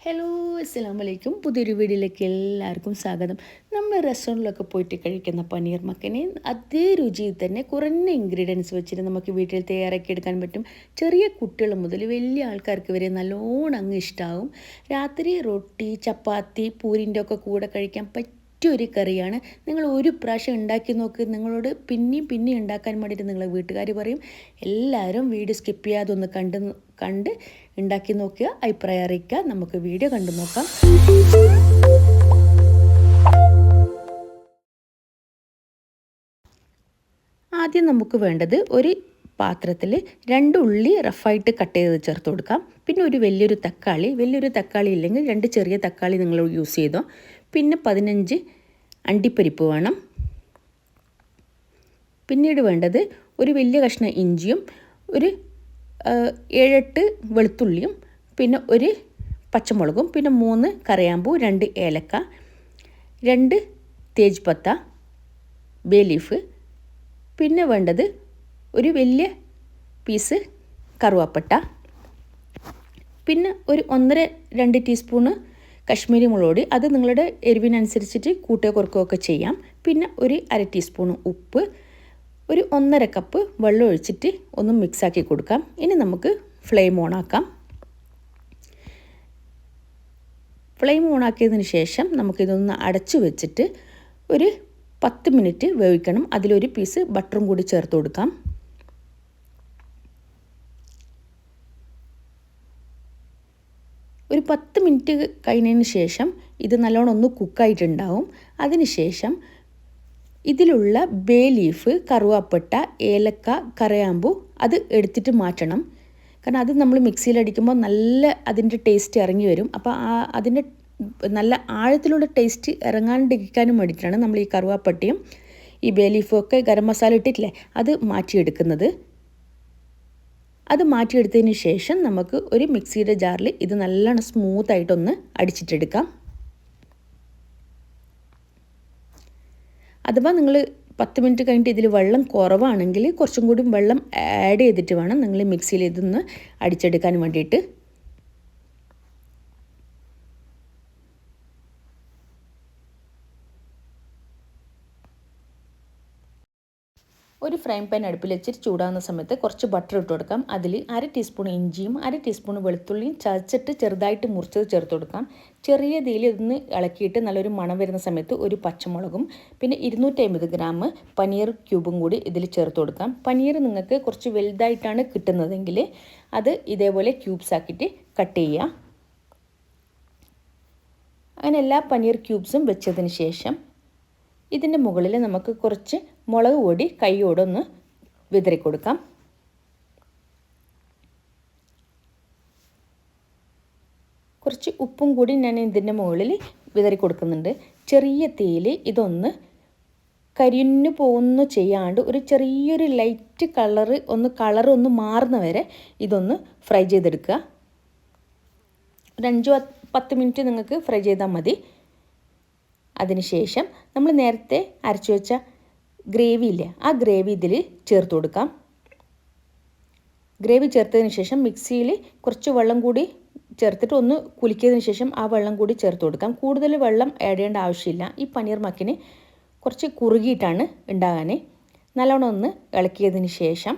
Hello അസ്സാം വലൈക്കും പുതിയൊരു വീഡിയോയിലേക്ക് എല്ലാവർക്കും സ്വാഗതം. നമ്മൾ റെസ്റ്റോറന്റിലൊക്കെ പോയിട്ട് കഴിക്കുന്ന പനീർ മക്കനെ അതേ രുചിയിൽ തന്നെ കുറഞ്ഞ ഇൻഗ്രീഡിയൻസ് വെച്ചിട്ട് നമുക്ക് വീട്ടിൽ തയ്യാറാക്കി എടുക്കാൻ പറ്റും. ചെറിയ കുട്ടികൾ മുതൽ വലിയ ആൾക്കാർക്ക് വരെ നല്ലോണം അങ്ങ് ഇഷ്ടമാവും രാത്രി റൊട്ടി ചപ്പാത്തി പൂരിന്റെ ഒക്കെ കൂടെ കഴിക്കാൻ പറ്റിയൊരു കറിയാണ്. നിങ്ങൾ ഒരു പ്രാവശ്യം ഉണ്ടാക്കി നോക്ക്. നിങ്ങളോട് പിന്നെയും പിന്നെയും ഉണ്ടാക്കാൻ വേണ്ടിയിട്ട് നിങ്ങളെ വീട്ടുകാർ പറയും. എല്ലാവരും വീഡിയോ സ്കിപ്പ് ചെയ്യാതെ ഒന്ന് കണ്ട് കണ്ട് ഉണ്ടാക്കി നോക്കുക. അഭിപ്രായം അറിയിക്കുക. നമുക്ക് വീഡിയോ കണ്ടു നോക്കാം. ആദ്യം നമുക്ക് വേണ്ടത് ഒരു പാത്രത്തിൽ രണ്ട് ഉള്ളി റഫായിട്ട് കട്ട് ചെയ്ത് ചേർത്ത് കൊടുക്കാം. പിന്നെ ഒരു വലിയൊരു തക്കാളി. വലിയൊരു തക്കാളി ഇല്ലെങ്കിൽ രണ്ട് ചെറിയ തക്കാളി നിങ്ങൾ യൂസ് ചെയ്തോ. പിന്നെ പതിനഞ്ച് അണ്ടിപ്പരിപ്പ് വേണം. പിന്നീട് വേണ്ടത് ഒരു വലിയ കഷ്ണം ഇഞ്ചിയും ഒരു ഏഴെട്ട് വെളുത്തുള്ളിയും പിന്നെ ഒരു പച്ചമുളകും പിന്നെ മൂന്ന് കറിയാമ്പൂ രണ്ട് ഏലക്ക രണ്ട് തേജ്പത്ത ബേ ലീഫ് പിന്നെ വേണ്ടത് ഒരു വലിയ പീസ് കറുവാപ്പട്ട പിന്നെ ഒരു ഒന്നര രണ്ട് ടീസ്പൂണ് കശ്മീരി മുളക് അത് നിങ്ങളുടെ എരിവിനനുസരിച്ചിട്ട് കൂട്ടുക കുറക്കുകയൊക്കെ ചെയ്യാം. പിന്നെ ഒരു അര ടീസ്പൂൺ ഉപ്പ് ഒരു ഒന്നര കപ്പ് വെള്ളം ഒഴിച്ചിട്ട് ഒന്ന് മിക്സാക്കി കൊടുക്കാം. ഇനി നമുക്ക് ഫ്ലെയിം ഓൺ ആക്കാം. ഫ്ലെയിം ഓൺ ആക്കിയതിന് ശേഷം നമുക്കിതൊന്ന് അടച്ചു വെച്ചിട്ട് ഒരു പത്ത് മിനിറ്റ് വേവിക്കണം. അതിലൊരു പീസ് ബട്ടറും കൂടി ചേർത്ത് കൊടുക്കാം. ഒരു പത്ത് മിനിറ്റ് കഴിഞ്ഞതിന് ശേഷം ഇത് നല്ലോണം ഒന്ന് കുക്കായിട്ടുണ്ടാവും. അതിന് ശേഷം ഇതിലുള്ള ബേ ലീഫ് കറുവാപ്പട്ട ഏലക്ക കറയാമ്പു അത് എടുത്തിട്ട് മാറ്റണം. കാരണം അത് നമ്മൾ മിക്സിയിൽ അടിക്കുമ്പോൾ നല്ല അതിന്റെ ടേസ്റ്റ് ഇറങ്ങി വരും. അപ്പോൾ ആ അതിന്റെ നല്ല ആഴത്തിലുള്ള ടേസ്റ്റ് ഇറങ്ങാണ്ടിരിക്കാനും വേണ്ടിയിട്ടാണ് നമ്മൾ ഈ കറുവാപ്പട്ടയും ഈ ബേ ലീഫും ഒക്കെ ഗരം മസാല ഇട്ടിട്ടില്ലേ? അത് മാറ്റിയെടുക്കുന്നത്. അത് മാറ്റിയെടുത്തതിന് ശേഷം നമുക്ക് ഒരു മിക്സിയുടെ ജാറിൽ ഇത് നല്ലോണം സ്മൂത്തായിട്ടൊന്ന് അടിച്ചിട്ടെടുക്കാം. അഥവാ നിങ്ങൾ പത്ത് മിനിറ്റ് കഴിഞ്ഞിട്ട് ഇതിൽ വെള്ളം കുറവാണെങ്കിൽ കുറച്ചും കൂടി വെള്ളം ആഡ് ചെയ്തിട്ട് വേണം നിങ്ങൾ മിക്സിയിൽ ഇതൊന്ന് അടിച്ചെടുക്കാൻ വേണ്ടിയിട്ട്. ഒരു ഫ്രൈ പാൻ അടുപ്പിൽ വെച്ചിട്ട് ചൂടാകുന്ന സമയത്ത് കുറച്ച് ബട്ടർ ഇട്ട് കൊടുക്കാം. അതിൽ അര ടീസ്പൂൺ ഇഞ്ചിയും അര ടീസ്പൂൺ വെളുത്തുള്ളിയും ചതച്ചിട്ട് ചെറുതായിട്ട് മുറിച്ചത് ചേർത്ത് കൊടുക്കാം. ചെറിയ തീയിൽ ഇതൊന്ന് ഇളക്കിയിട്ട് നല്ലൊരു മണം വരുന്ന സമയത്ത് ഒരു പച്ചമുളകും പിന്നെ ഇരുന്നൂറ്റമ്പത് ഗ്രാം പനീർ ക്യൂബും കൂടി ഇതിൽ ചേർത്ത് കൊടുക്കാം. പനീർ നിങ്ങൾക്ക് കുറച്ച് വലുതായിട്ടാണ് കിട്ടുന്നതെങ്കിൽ അത് ഇതേപോലെ ക്യൂബ്സ് ആക്കിയിട്ട് കട്ട് ചെയ്യുക. അങ്ങനെ എല്ലാ പനീർ ക്യൂബ്സും വെച്ചതിന് ശേഷം ഇതിന്റെ മുകളിൽ നമുക്ക് കുറച്ച് മുളക് പൊടി കൈയോടൊന്ന് വിതറി കൊടുക്കാം. കുറച്ച് ഉപ്പും കൂടി ഞാൻ ഇതിന്റെ മുകളിൽ വിതറി കൊടുക്കുന്നുണ്ട്. ചെറിയ തീയിൽ ഇതൊന്ന് കരിഞ്ഞു പോകുന്നു ചെയ്യാണ്ട് ഒരു ചെറിയൊരു ലൈറ്റ് കളറ് ഒന്ന് കളർ ഒന്ന് മാറുന്ന വരെ ഇതൊന്ന് ഫ്രൈ ചെയ്തെടുക്കുക. ഒരു അഞ്ച് പത്ത് മിനിറ്റ് നിങ്ങൾക്ക് ഫ്രൈ ചെയ്താൽ മതി. അതിനുശേഷം നമ്മൾ നേരത്തെ അരച്ചു വെച്ച ഗ്രേവി ഇല്ലേ ആ ഗ്രേവി ഇതിൽ ചേർത്ത് കൊടുക്കാം. ഗ്രേവി ചേർത്തതിന് ശേഷം മിക്സിയിൽ കുറച്ച് വെള്ളം കൂടി ചേർത്തിട്ട് ഒന്ന് കുലിക്കിയതിന് ശേഷം ആ വെള്ളം കൂടി ചേർത്ത് കൊടുക്കാം. കൂടുതൽ വെള്ളം ആഡ് ചെയ്യേണ്ട ആവശ്യമില്ല. ഈ പനീർ മക്കിന് കുറച്ച് കുറുകിയിട്ടാണ് ഉണ്ടാകാൻ നല്ലോണം ഒന്ന് ഇളക്കിയതിന് ശേഷം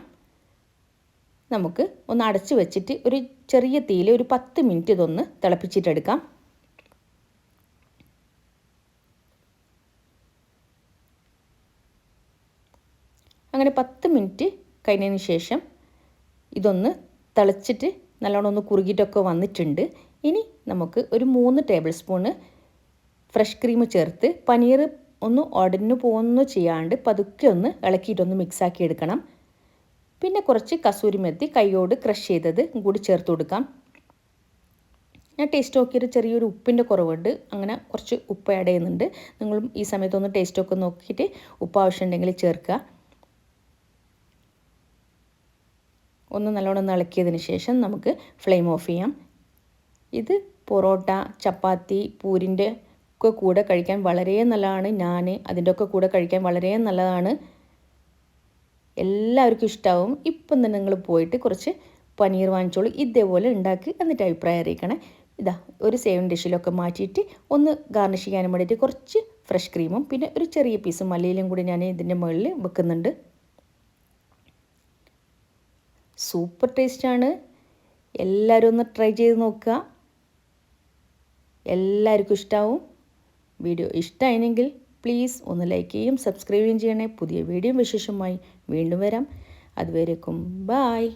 നമുക്ക് ഒന്ന് അടച്ച് വെച്ചിട്ട് ഒരു ചെറിയ തീയിൽ ഒരു പത്ത് മിനിറ്റ് ഇതൊന്ന് തിളപ്പിച്ചിട്ടെടുക്കാം അങ്ങനെ പത്ത് മിനിറ്റ് കഴിഞ്ഞതിന് ശേഷം ഇതൊന്ന് തിളച്ചിട്ട് നല്ലോണം ഒന്ന് കുറുകിയിട്ടൊക്കെ വന്നിട്ടുണ്ട്. ഇനി നമുക്ക് ഒരു മൂന്ന് ടേബിൾ സ്പൂണ് ഫ്രഷ് ക്രീം ചേർത്ത് പനീർ ഒന്ന് ഉടഞ്ഞു പോകുന്നു ചെയ്യാണ്ട് പതുക്കെ ഒന്ന് ഇളക്കിയിട്ടൊന്ന് മിക്സാക്കി എടുക്കണം. പിന്നെ കുറച്ച് കസൂരി മെത്തി കൈയോട് ക്രഷ് ചെയ്തത് കൂടി ചേർത്ത് കൊടുക്കാം. ഞാൻ ടേസ്റ്റ് നോക്കിയൊരു ചെറിയൊരു ഉപ്പിന്റെ കുറവുണ്ട്. അങ്ങനെ കുറച്ച് ഉപ്പ് ആഡ് ചെയ്യുന്നുണ്ട്. നിങ്ങളും ഈ സമയത്തൊന്ന് ടേസ്റ്റൊക്കെ നോക്കിയിട്ട് ഉപ്പ് ആവശ്യമുണ്ടെങ്കിൽ ചേർക്കുക. ഒന്ന് നല്ലോണം ഇളക്കിയതിന് ശേഷം നമുക്ക് ഫ്ലെയിം ഓഫ് ചെയ്യാം. ഇത് പൊറോട്ട ചപ്പാത്തി പൂരിന്റെ ഒക്കെ കൂടെ കഴിക്കാൻ വളരെ നല്ലതാണ്. ഞാൻ അതിന്റെ ഒക്കെ കൂടെ കഴിക്കാൻ വളരെ നല്ലതാണ്. എല്ലാവർക്കും ഇഷ്ടമാവും ഇപ്പം തന്നെ നിങ്ങൾ പോയിട്ട് കുറച്ച് പനീർ വാങ്ങിച്ചോളൂ. ഇതേപോലെ ഉണ്ടാക്കി എന്നിട്ട് അഭിപ്രായം അറിയിക്കണേ. ഇതാ ഒരു സേവൻ ഡിഷിലൊക്കെ മാറ്റിയിട്ട് ഒന്ന് ഗാർണിഷ് ചെയ്യാനും വേണ്ടിയിട്ട് കുറച്ച് ഫ്രഷ് ക്രീമും പിന്നെ ഒരു ചെറിയ പീസ് മല്ലിയിലും കൂടി ഞാൻ ഇതിന്റെ മുകളിൽ വെക്കുന്നുണ്ട്. സൂപ്പർ ടേസ്റ്റാണ്. എല്ലാവരും ഒന്ന് ട്രൈ ചെയ്ത് നോക്കുക. എല്ലാവർക്കും ഇഷ്ടമാവും വീഡിയോ ഇഷ്ടമായിരുന്നെങ്കിൽ പ്ലീസ് ഒന്ന് ലൈക്ക് ചെയ്യും സബ്സ്ക്രൈബ് ചെയ്യണേ. പുതിയ വീഡിയോ വിശേഷമായി വീണ്ടും വരാം. അതുവരേക്കും ബായ്